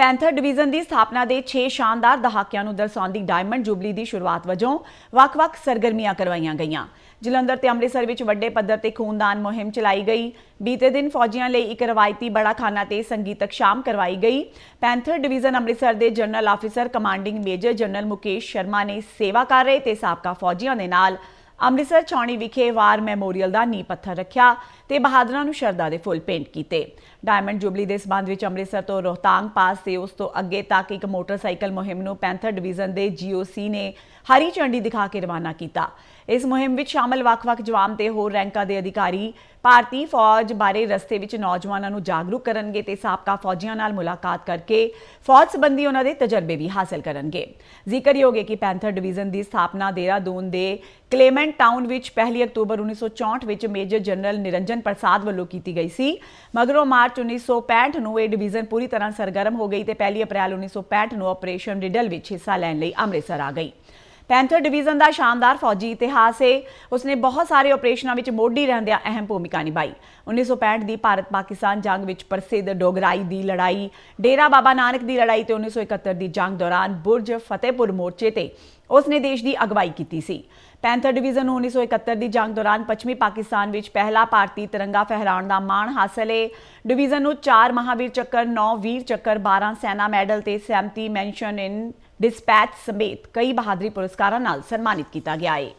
Panther division ਦੀ ਸਥਾਪਨਾ ਦੇ 6 ਸ਼ਾਨਦਾਰ ਦਹਾਕਿਆਂ ਨੂੰ ਦਰਸਾਉਂਦੀ ਡਾਇਮੰਡ ਜੁਬਲੀ ਦੀ ਸ਼ੁਰੂਆਤ ਵਜੋਂ ਵੱਖ-ਵੱਖ ਸਰਗਰਮੀਆਂ ਕਰਵਾਈਆਂ ਗਈਆਂ। ਜਲੰਧਰ ਤੇ ਅੰਮ੍ਰਿਤਸਰ ਵਿੱਚ ਵੱਡੇ ਪੱਧਰ ਤੇ ਖੂਨਦਾਨ ਮੁਹਿੰਮ ਚਲਾਈ ਗਈ। ਬੀਤੇ ਦਿਨ ਫੌਜੀਆਂ ਲਈ ਇੱਕ ਰਵਾਇਤੀ ਬੜਾ ਖਾਨਾ ਤੇ ਸੰਗੀਤਕ ਸ਼ਾਮ ਕਰਵਾਈ ਗਈ। ਪੈਂਥਰ ਡਿਵੀਜ਼ਨ ਅੰਮ੍ਰਿਤਸਰ ਦੇ general officer commanding major general Mukesh Sharma ਨੇ ਸੇਵਾ ਕਰ ਰਹੇ ਤੇ ਸਾਬਕਾ ਫੌਜੀਆਂ ਦੇ ਨਾਲ ਅੰਮ੍ਰਿਤਸਰ ਛਾਉਣੀ ਵਿਖੇ ਵਾਰ ਮੈਮੋਰੀਅਲ ਦਾ ਨੀਂਹ ਪੱਥਰ ਰੱਖਿਆ ਤੇ ਬਹਾਦਰਾਂ ਨੂੰ ਸ਼ਰਧਾ ਦੇ ਫੁੱਲ ਭੇਂਟ ਕੀਤੇ। ਡਾਇਮੰਡ ਜੁਬਲੀ ਦੇ ਸਬੰਧ ਵਿੱਚ ਅੰਮ੍ਰਿਤਸਰ ਤੋਂ ਰੋਹਤਾਂਗ ਪਾਸ ਤੇ ਉਸ ਤੋਂ ਅੱਗੇ ਤੱਕ ਇੱਕ ਮੋਟਰਸਾਈਕਲ ਮੁਹਿੰਮ ਨੂੰ ਪੈਂਥਰ ਡਿਵੀਜ਼ਨ ਦੇ ਜੀਓਸੀ ਨੇ ਹਰੀ ਝੰਡੀ ਦਿਖਾ ਕੇ ਰਵਾਨਾ ਕੀਤਾ। ਇਸ ਮੁਹਿੰਮ ਵਿੱਚ ਸ਼ਾਮਲ ਵੱਖ-ਵੱਖ ਜਵਾਨ ਤੇ ਹੋਰ ਰੈਂਕਾਂ ਦੇ ਅਧਿਕਾਰੀ ਭਾਰਤੀ ਫੌਜ ਬਾਰੇ ਰਸਤੇ ਵਿੱਚ ਨੌਜਵਾਨਾਂ ਨੂੰ ਜਾਗਰੂਕ ਕਰਨਗੇ ਤੇ ਸਾਬਕਾ ਫੌਜੀਆਂ ਨਾਲ ਮੁਲਾਕਾਤ ਕਰਕੇ ਫੌਜ ਸੰਬੰਧੀ ਉਹਨਾਂ ਦੇ ਤਜਰਬੇ ਵੀ ਹਾਸਲ ਕਰਨਗੇ। ਜ਼ਿਕਰਯੋਗ ਹੈ ਕਿ ਪੈਂਥਰ ਡਿਵੀਜ਼ਨ ਦੀ ਸਥਾਪਨਾ ਦੇਹਰਾਦੂਨ ਦੇ ਕਲੇਮੈਂਟ ਟਾਊਨ ਵਿੱਚ 1 ਅਕਤੂਬਰ 1964 ਵਿੱਚ ਮੇਜਰ ਜਨਰਲ ਨਿਰੰਜਨ ਪ੍ਰਸਾਦ ਵੱਲੋਂ ਕੀਤੀ ਗਈ ਸੀ। ਮਗਰੋਂ ਮਾਰਚ 1965 ਨੂੰ ਇਹ ਡਿਵੀਜ਼ਨ ਪੂਰੀ ਤਰ੍ਹਾਂ ਸਰਗਰਮ ਹੋ ਗਈ ਤੇ 1 ਅਪ੍ਰੈਲ 1965 ਨੂੰ ਆਪਰੇਸ਼ਨ ਰਿਡਲ ਵਿੱਚ ਹਿੱਸਾ ਲੈਣ ਲਈ ਅੰਮ੍ਰਿਤਸਰ ਆ ਗਈ। ਪੈਂਥਰ ਡਿਵੀਜ਼ਨ ਦਾ ਸ਼ਾਨਦਾਰ ਫੌਜੀ ਇਤਿਹਾਸ ਹੈ ਉਸਨੇ ਬਹੁਤ ਸਾਰੇ ਆਪਰੇਸ਼ਨਾਂ ਵਿੱਚ ਮੋਢੀ ਰਹਿੰਦਿਆਂ ਅਹਿਮ ਭੂਮਿਕਾ ਨਿਭਾਈ। 1965 ਦੀ ਭਾਰਤ ਪਾਕਿਸਤਾਨ ਜੰਗ ਵਿੱਚ ਪ੍ਰਸਿੱਧ ਡੋਗਰਾਈ ਦੀ ਲੜਾਈ, ਡੇਰਾ ਬਾਬਾ ਨਾਨਕ ਦੀ ਲੜਾਈ ਤੇ 1971 ਦੀ ਜੰਗ ਦੌਰਾਨ ਬੁਰਜ ਫਤਿਹਪੁਰ ਮੋਰਚੇ ਤੇ ਉਸਨੇ ਦੇਸ਼ ਦੀ ਅਗਵਾਈ ਕੀਤੀ ਸੀ। ਪੈਂਥਰ ਡਿਵੀਜ਼ਨ ਨੂੰ 1971 ਦੀ ਜੰਗ ਦੌਰਾਨ ਪੱਛਮੀ ਪਾਕਿਸਤਾਨ ਵਿੱਚ ਪਹਿਲਾ ਭਾਰਤੀ ਤਿਰੰਗਾ ਫਹਿਰਾਉਣ ਦਾ ਮਾਣ ਹਾਸਲ ਹੈ ਡਿਵੀਜ਼ਨ ਨੂੰ 4 ਮਹਾਵੀਰ ਚੱਕਰ 9 ਵੀਰ ਚੱਕਰ 12 ਸੈਨਾ ਮੈਡਲ ਤੇ 37 ਮੈਂਸ਼ਨ ਇਨ ਡਿਸਪੈਚ ਸਮੇਤ ਕਈ ਬਹਾਦਰੀ ਪੁਰਸਕਾਰਾਂ ਨਾਲ ਸਨਮਾਨਿਤ ਕੀਤਾ ਗਿਆ ਹੈ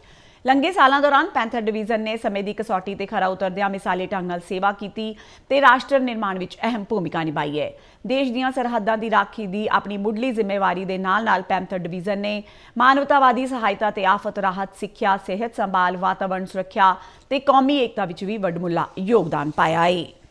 ਲੰਗੇ ਸਾਲਾਂ ਦੌਰਾਨ ਪੈਂਥਰ ਡਿਵੀਜ਼ਨ ਨੇ ਸਮੇਂ ਦੀ ਕਸੌਟੀ ਤੇ ਖਰਾ ਉਤਰਦਿਆਂ ਮਿਸਾਲੀ ਢੰਗ ਨਾਲ ਸੇਵਾ ਕੀਤੀ ਤੇ ਰਾਸ਼ਟਰ ਨਿਰਮਾਣ ਵਿੱਚ ਅਹਿਮ ਭੂਮਿਕਾ ਨਿਭਾਈ ਹੈ ਦੇਸ਼ ਦੀਆਂ ਸਰਹੱਦਾਂ ਦੀ ਰਾਖੀ ਦੀ ਆਪਣੀ ਮੁੱਢਲੀ ਜ਼ਿੰਮੇਵਾਰੀ ਦੇ ਨਾਲ-ਨਾਲ ਪੈਂਥਰ ਡਿਵੀਜ਼ਨ ਨੇ ਮਾਨਵਤਾਵਾਦੀ ਸਹਾਇਤਾ ਤੇ ਆਫਤ, ਰਾਹਤ, ਸਿੱਖਿਆ, ਸਿਹਤ ਸੰਭਾਲ, ਵਾਤਾਵਰਣ ਸੁਰੱਖਿਆ ਤੇ ਕੌਮੀ ਏਕਤਾ ਵਿੱਚ ਵੀ ਵੱਡਮੁੱਲਾ ਯੋਗਦਾਨ ਪਾਇਆ ਹੈ